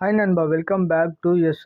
Hi நண்பா. Welcome back to S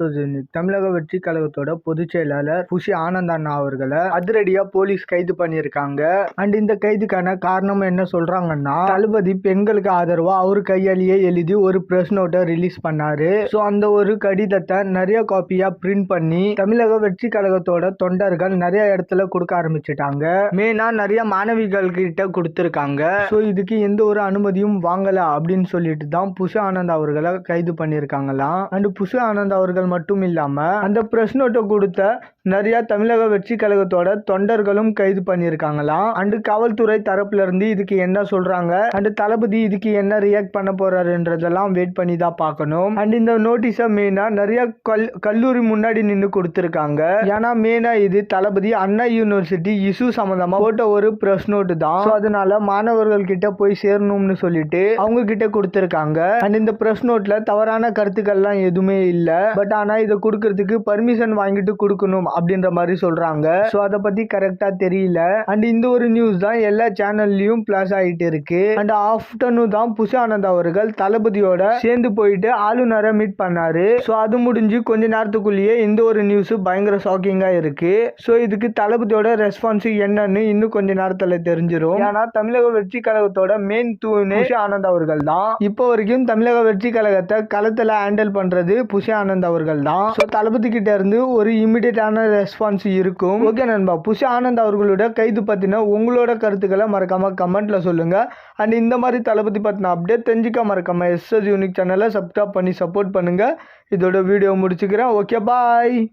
தமிழக வெற்றி கழகத்தோட பொதுச் செயலாளர் புஷி ஆனந்த் அண்ணா அவர்களை அதிரடியா போலீஸ் கைது பண்ணியிருக்காங்க. அண்ட் இந்த கைதுக்கான காரணம் என்ன சொல்றாங்கன்னா தளபதி பெண்களுக்கு ஆதரவா அவர் கையாலேயே எழுதி ஒரு பிரஸ் நோட்டை ரிலீஸ் பண்ணாரு. ஸோ அந்த ஒரு கடிதத்தை நிறைய காப்பியா பிரிண்ட் பண்ணி தமிழக வெற்றி கழகத்தோட தொண்டர்கள் நிறைய இடத்துல கொடுக்க ஆரம்பிச்சிட்டாங்க. மெயினா நிறைய மாணவிகள் கிட்ட கொடுத்துருக்காங்க. ஸோ இதுக்கு எந்த ஒரு அனுமதியும் வாங்கல அப்படின்னு சொல்லிட்டு தான் புஷி ஆனந்த் அவர்களை கைது பண்ணியிருக்காங்க. இருக்காங்களாம் அண்ட் புஷ ஆனந்த் அவர்கள் மட்டும் இல்லாம அந்த பிரஸ் நோட்டை கொடுத்த நிறைய தமிழக வெற்றி கழகத்தோட தொண்டர்களும் கைது பண்ணியிருக்காங்களாம் அண்டு காவல்துறை தரப்புல இருந்து இதுக்கு என்ன சொல்றாங்க? அண்டு தளபதி இதுக்கு என்ன ரியாக்ட் பண்ண போறாருன்றதெல்லாம் வெயிட் பண்ணி தான் பார்க்கணும். அண்ட் இந்த நோட்டீஸை மெயினா நிறைய கல் கல்லூரி முன்னாடி நின்று கொடுத்துருக்காங்க. ஏன்னா மெயினா இது தளபதி அண்ணா யூனிவர்சிட்டி இஷ்யூ சம்பந்தமா போட்ட ஒரு பிரஸ் நோட்டு தான். ஸோ அதனால மாணவர்கள் கிட்ட போய் சேரணும்னு சொல்லிட்டு அவங்க கிட்ட கொடுத்துருக்காங்க. அண்ட் இந்த பிரஸ் நோட்ல தவறான கருத்துக்கள்லாம் எதுவுமே இல்லை. பட் ஆனா இதை கொடுக்கறதுக்கு பர்மிஷன் வாங்கிட்டு கொடுக்கணும். அப்படின்ற மாதிரி சொல்றாங்க. ஸோ அதை பத்தி கரெக்டா தெரியல. அண்ட் இந்த ஒரு நியூஸ் தான் எல்லா சேனல்லையும் பிளாஸ் ஆயிட்டு இருக்கு. அண்ட் ஆஃப்டர்நூன் தான் புஷ் ஆனந்த் அவர்கள் தளபதியோட சேர்ந்து போயிட்டு ஆளுநரை மீட் பண்ணாரு. ஸோ அது முடிஞ்சு கொஞ்ச நேரத்துக்குள்ளேயே இந்த ஒரு நியூஸ் பயங்கர ஷாக்கிங்கா இருக்கு. ஸோ இதுக்கு தளபதியோட ரெஸ்பான்ஸ் என்னன்னு இன்னும் கொஞ்ச நேரத்துல தெரிஞ்சிடும் ஏன்னா தமிழக வெற்றி கழகத்தோட மெயின் தூணு புஷி ஆனந்த் அவர்கள் தான். இப்போ வரைக்கும் தமிழக வெற்றி கழகத்தை களத்துல ஹேண்டில் பண்றது புஷி ஆனந்த் அவர்கள் தான். ஸோ தளபதி கிட்ட இருந்து ஒரு இமிடியட்டான ரெஸ்பான்ஸ் இருக்கும். ஓகே நண்பா. புஷி ஆனந்த் அவர்களோட கைது பற்றின உங்களோட கருத்துக்களை மறக்காம கமெண்ட்ல சொல்லுங்க. அண்ட் இந்த மாதிரி தளபதி பற்றின அப்டேட் தெரிஞ்சுக்க மறக்காம எஸ்எஸ் யூனிக் சேனலை சப்ஸ்கிரைப் பண்ணி சப்போர்ட் பண்ணுங்க. இதோட வீடியோ முடிச்சுக்கிறேன். Okay bye